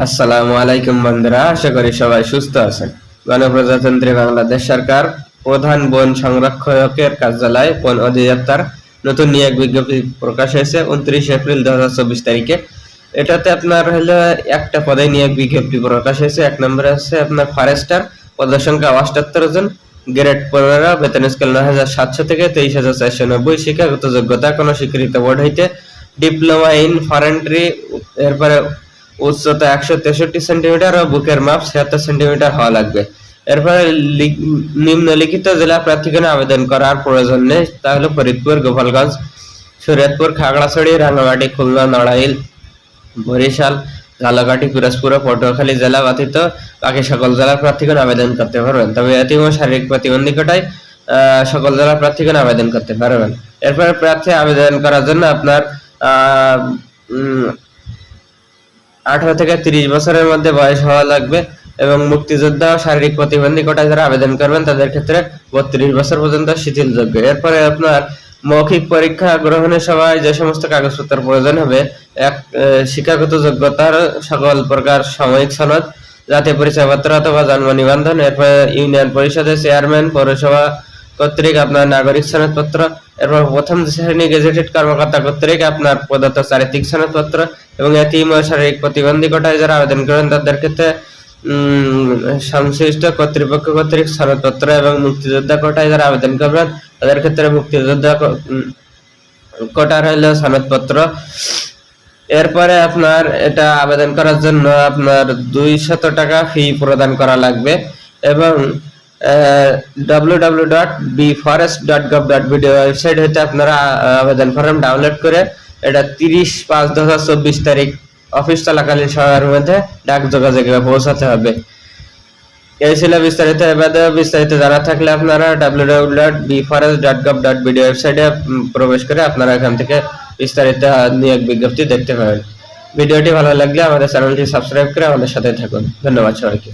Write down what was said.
আসসালামু আলাইকুম বন্ধুরা, আশা করি সবাই সুস্থ আছেন। গণপ্রজাতন্ত্রী বাংলাদেশ সরকার প্রধান বন সংরক্ষকের কার্যালয় বন অধিদপ্তর নতুন নিয়ে এক বিজ্ঞপ্তি প্রকাশ হয়েছে উনত্রিশ এপ্রিল দু তারিখে। এটাতে আপনার হলো একটা পদে নিয়ে এক বিজ্ঞপ্তি প্রকাশ হয়েছে। এক নম্বরে আছে আপনার ফরেস্টার, পদের সংখ্যা অষ্টাত্তর জন, গ্রেড পনেরো, বেতন স্কেল নয় হাজার সাতশো থেকে তেইশ হাজার চারশো নব্বই শিক্ষাগত যোগ্যতা কোনো স্বীকৃত বোর্ড হইতে ডিপ্লোমা ইন ফরেন্ট্রি, এরপরে উচ্চতা একশো তেষট্টি সেন্টিমিটার ও বুকের মাপ ছিয়াত্তর সেন্টিমিটার হওয়া লাগবে। এরপরে নিম্নলিখিত জেলা প্রার্থীগণে আবেদন করার প্রয়োজন নেই। তা হলো ফরিদপুর, গোপালগঞ্জ শরীয়তপুর খাগড়াছড়ি, রাঙ্গামাটি, খুলনা, নড়াইল, বরিশাল ঝালকাঠি পিরোজপুর ও পটুয়াখালী জেলা ব্যতীত বাকি সকল জেলার প্রার্থীগণ আবেদন করতে পারবেন। তবে ও শারীরিক প্রতিবন্ধকতায় সকল জেলার প্রার্থীগণ আবেদন করতে পারবেন। এরপরে প্রার্থী আবেদন করার জন্য আপনার আঠারো থেকে তিরিশ বছরের মধ্যে বয়স হওয়া লাগবে এবং মুক্তিযোদ্ধা ও শারীরিক প্রতিবন্ধী কোটায় যারা আবেদন করবেন, তাদের ক্ষেত্রে বত্রিশ বছর পর্যন্ত শিথিলযোগ্য এরপরে আপনার মৌখিক পরীক্ষা গ্রহণের সময় যে সমস্ত কাগজপত্র প্রয়োজন হবে, এক শিক্ষাগত যোগ্যতার সকল প্রকার সাময়িক সনদ, জাতীয় পরিচয়পত্র অথবা জন্ম নিবন্ধন, এরপরে ইউনিয়ন পরিষদের চেয়ারম্যান পৌরসভা কর্তৃক আপনার নাগরিক সনদপত্র এরপর প্রথম শ্রেণি গেজেটেড কর্মকর্তা কর্তৃক আপনার প্রদত্ত চারিত্রিক সনদপত্র এবং এতিম শারীরিক প্রতিবন্ধী কোটায় যারা আবেদন করেন তাদের ক্ষেত্রে সংশ্লিষ্ট কর্তৃপক্ষ কর্তৃক সনদপত্র এবং মুক্তিযোদ্ধা কোটায় যারা আবেদন করবেন তাদের ক্ষেত্রে মুক্তিযোদ্ধা কো- উম, কোটার হলো সনদপত্র। এরপরে আপনার এটা আবেদন করার জন্য আপনার দুইশত টাকা ফি প্রদান করা লাগবে এবং W dot B forest dot gov dot video website হতে আপনারা আবেদন ফর্ম ডাউনলোড করে এটা তিরিশ পাঁচ দু হাজার চব্বিশ তারিখ অফিস চলাকালীন সময়ের মধ্যে ডাক যোগাযোগে পৌঁছাতে হবে। এই ছিল বিস্তারিত এবারে বিস্তারিত জানা থাকলে আপনারা W W dot B forest dot gov dot video ওয়েবসাইটে প্রবেশ করে আপনারা এখান থেকে বিস্তারিত নিয়োগ বিজ্ঞপ্তি দেখতে পাবেন। ভিডিওটি ভালো লাগলে আমাদের চ্যানেলটি সাবস্ক্রাইব করে আমাদের সাথে থাকুন। ধন্যবাদ সবাইকে।